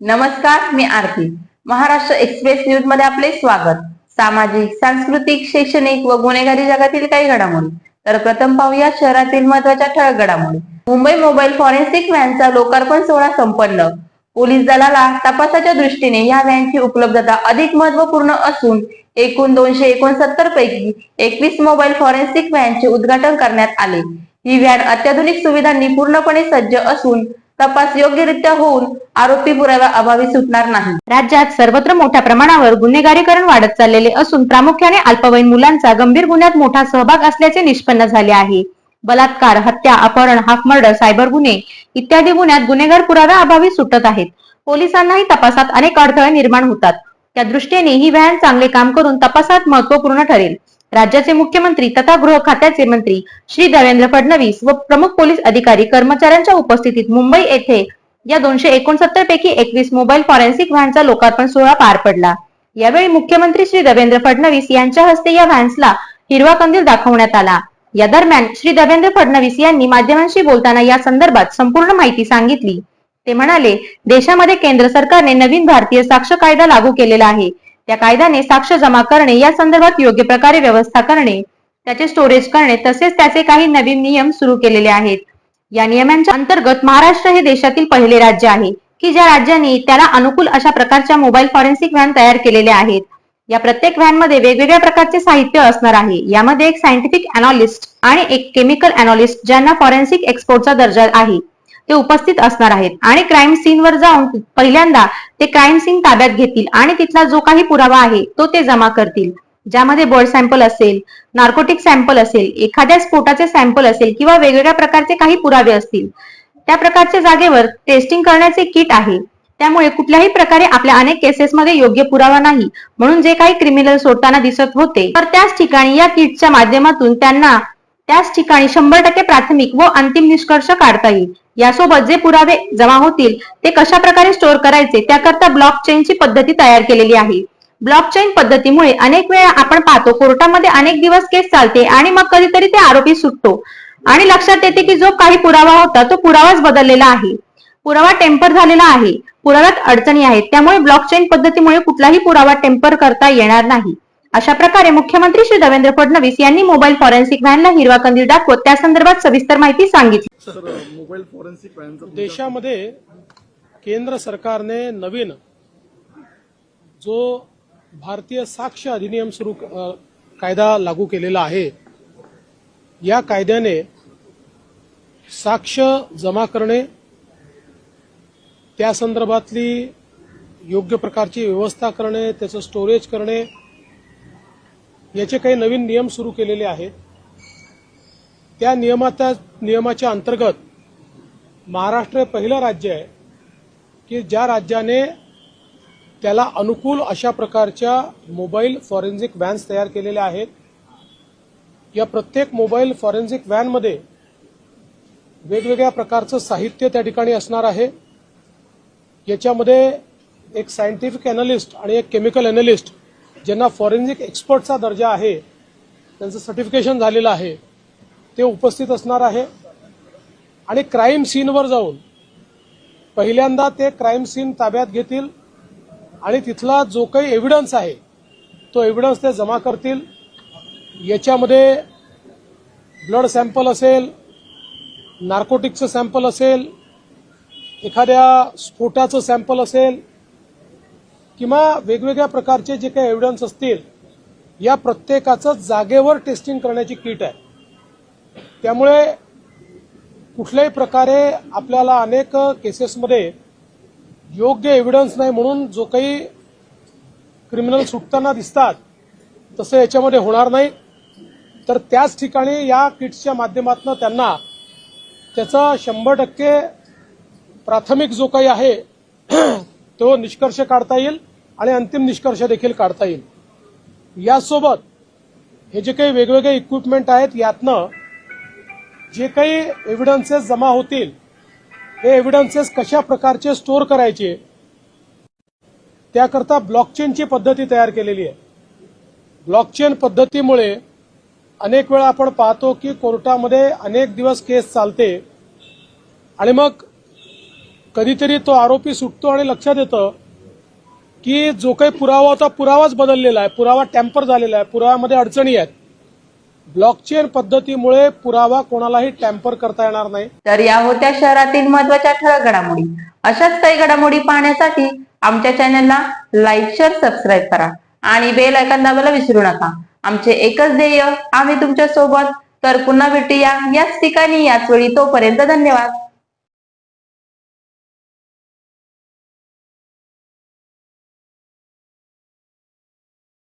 नमस्कार मी आरती. महाराष्ट्र एक्सप्रेस न्यूजमध्ये आपले स्वागत. सामाजिक सांस्कृतिक शैक्षणिक व गुन्हेगारी जगातील काही घडामोडी. तर प्रथम पाहूया शहरातील महत्त्वाच्या ठळक घडामोडी. मुंबई मोबाईल फॉरेन्सिक व्हॅनचा लोकार्पण सोहळा संपन्न. पोलीस दलाला तपासाच्या दृष्टीने या व्हॅनची उपलब्धता अधिक महत्त्वपूर्ण असून एकूण दोनशे एकोणसत्तर पैकी एकवीस मोबाईल फॉरेन्सिक व्हॅनचे उद्घाटन करण्यात आले. ही व्हॅन अत्याधुनिक सुविधांनी पूर्णपणे सज्ज असून तपास योग्यरित्या होऊन आरोपी पुराव्या अभावी सुटणार नाही. राज्यात सर्वत्र मोठ्या प्रमाणावर गुन्हेगारीकरण वाढत चाललेले असून प्रामुख्याने अल्पवयीन मुलांचा गंभीर गुन्ह्यात मोठा सहभाग असल्याचे निष्पन्न झाले आहे. बलात्कार हत्या अपहरण हाफ मर्डर सायबर गुन्हे इत्यादी गुन्ह्यात गुन्हेगार पुराव्या अभावी सुटत आहेत. पोलिसांनाही तपासात अनेक अडथळे निर्माण होतात. त्या दृष्टीने ही व्हॅन चांगले काम करून तपासात महत्त्वपूर्ण ठरेल. राज्याचे मुख्यमंत्री तथा गृह खात्याचे मंत्री श्री देवेंद्र फडणवीस व प्रमुख पोलीस अधिकारी कर्मचाऱ्यांच्या उपस्थितीत मुंबई येथे या दोनशे एकोणसत्तर पैकी एकवीस मोबाईल फॉरेन्सिक व्हॅनचा लोकार्पण सोहळा पार पडला. यावेळी मुख्यमंत्री श्री देवेंद्र फडणवीस यांच्या हस्ते या व्हॅन्सला हिरवा कंदील दाखवण्यात आला. या दरम्यान श्री देवेंद्र फडणवीस यांनी माध्यमांशी बोलताना या संदर्भात संपूर्ण माहिती सांगितली. ते म्हणाले देशामध्ये केंद्र सरकारने नवीन भारतीय साक्ष कायदा लागू केलेला आहे. त्या कायद्याने साक्ष जमा करणे या संदर्भात योग्य प्रकारे व्यवस्था करणे त्याचे स्टोरेज करणे तसेच त्याचे काही नवीन नियम सुरू केलेले आहेत. या नियमांच्या अंतर्गत महाराष्ट्र हे देशातील पहिले राज्य आहे की ज्या राज्यांनी त्याला अनुकूल अशा प्रकारच्या मोबाईल फॉरेन्सिक व्हॅन तयार केलेल्या आहेत. या प्रत्येक व्हॅनमध्ये वेगवेगळ्या प्रकारचे साहित्य असणार आहे. यामध्ये एक सायंटिफिक अनालिस्ट आणि एक केमिकल अनालिस्ट ज्यांना फॉरेन्सिक एक्सपोर्टचा दर्जा आहे. ते उपस्थित असणार आहेत. आणि क्राईम सीनवर जाऊन पहिल्यांदा ते क्राईम सीन ताब्यात घेतील आणि तिथला जो काही पुरावा आहे तो ते जमा करतील. ज्यामध्ये ब्लड सॅम्पल असेल नार्कोटिक सॅम्पल असेल एखाद्या स्फोटाचे सॅम्पल असेल किंवा वेगवेगळ्या प्रकारचे काही पुरावे असतील त्या प्रकारच्या जागेवर टेस्टिंग करण्याचे किट आहे. त्यामुळे कुठल्याही प्रकारे आपल्या अनेक केसेसमध्ये योग्य पुरावा नाही. म्हणून जे काही क्रिमिनल सोडताना दिसत होते तर त्याच ठिकाणी या किटच्या माध्यमातून त्यांना त्याच ठिकाणी शंभर टक्के प्राथमिक व अंतिम निष्कर्ष काढता येईल. यासोबत जे पुरावे जमा होतील ते कशा प्रकारे स्टोअर करायचे त्याकरता ब्लॉक चेनची पद्धती तयार केलेली आहे. ब्लॉकचेन पद्धतीमुळे अनेक वेळा आपण पाहतो कोर्टामध्ये अनेक दिवस केस चालते आणि मग कधीतरी ते आरोपी सुटतो. आणि लक्षात येते की जो काही पुरावा होता तो पुरावाच बदललेला आहे. पुरावा टेम्पर झालेला आहे. पुराव्यात अडचणी आहेत. त्यामुळे ब्लॉकचेन पद्धतीमुळे कुठलाही पुरावा टेम्पर करता येणार नाही. अशा प्रकारे मुख्यमंत्री श्री देवेंद्र फडणवीस यांनी मोबाईल फॉरेन्सिक व्हॅनला हिरवा कंदील दाखवत त्या संदर्भात सविस्तर माहिती सांगितली. सर मोबाईल फॉरेन्सिक तुमच्या- देशामध्ये केंद्र सरकारने नवीन जो भारतीय साक्ष अधिनियम सुरू कायदा लागू केलेला आहे या कायद्याने साक्ष जमा करणे त्या संदर्भातली योग्य प्रकारची व्यवस्था करणे त्याचं स्टोरेज करणे याचे काही नवीन नियम सुरू केलेले आहेत. त्या नियमाच्या नियमाच्या अंतर्गत महाराष्ट्र हे पहिलं राज्य आहे की ज्या राज्याने त्याला अनुकूल अशा प्रकारच्या मोबाईल फॉरेन्सिक व्हॅन्स तयार केलेल्या आहेत. या प्रत्येक मोबाईल फॉरेन्सिक व्हॅनमध्ये वेगवेगळ्या प्रकारचं साहित्य त्या ठिकाणी असणार आहे. याच्यामध्ये एक सायंटिफिक अॅनालिस्ट आणि एक केमिकल अॅनालिस्ट ज्यांना फॉरेन्सिक एक्सपर्टचा दर्जा आहे त्यांचं सर्टिफिकेशन झालेलं आहे ते उपस्थित असणार आहे. आणि क्राईम सीनवर जाऊन पहिल्यांदा ते क्राईम सीन ताब्यात घेतील आणि तिथला जो काही एव्हिडन्स आहे तो एव्हिडन्स ते जमा करतील. याच्यामध्ये ब्लड सॅम्पल असेल नार्कोटिकचं सॅम्पल असेल एखाद्या स्फोटाचं सॅम्पल असेल किंवा वेगवेगळ्या प्रकारचे जे काही एव्हिडन्स असतील या प्रत्येकाचं जागेवर टेस्टिंग करण्याची किट आहे. त्यामुळे कुठल्याही प्रकारे आपल्याला अनेक केसेसमध्ये योग्य एव्हिडन्स नाही म्हणून जो काही क्रिमिनल सुटताना दिसतात तसं याच्यामध्ये होणार नाही. तर त्याच ठिकाणी या किट्सच्या माध्यमातून त्यांना त्याचा शंभर टक्के प्राथमिक जो काही आहे तो निष्कर्ष काढता येईल. आणि अंतिम निष्कर्ष देखील काढता येईल. यासोबत हे जे काही वेगवेगळे इक्विपमेंट आहेत यातनं जे काही एव्हिडन्सेस जमा होतील हे एव्हिडन्सेस कशा प्रकारचे स्टोअर करायचे त्याकरता ब्लॉकचेनची पद्धती तयार केलेली आहे. ब्लॉकचेन पद्धतीमुळे अनेक वेळा आपण पाहतो की कोर्टामध्ये अनेक दिवस केस चालते आणि मग कधीतरी तो आरोपी सुटतो आणि लक्षात येतं की जो काही पुरावा होता पुरावाच बदललेला आहे. पुरावा टॅम्पर झालेला आहे. पुराव्यामध्ये अडचणी आहेत. ब्लॉकचेन पद्धतीमुळे पुरावा कोणालाही टॅम्पर करता येणार नाही. तर या होत्या शहरातील महत्त्वाच्या ठळक घडामोडी. अशाच काही घडामोडी पाहण्यासाठी आमच्या चॅनलला लाईक शेअर सबस्क्राईब करा. आणि बेल ऐकन दाबायला विसरू नका. आमचे एकच ध्येय आम्ही तुमच्यासोबत तर पुन्हा भेटूया याच ठिकाणी याच वेळी. तोपर्यंत धन्यवाद.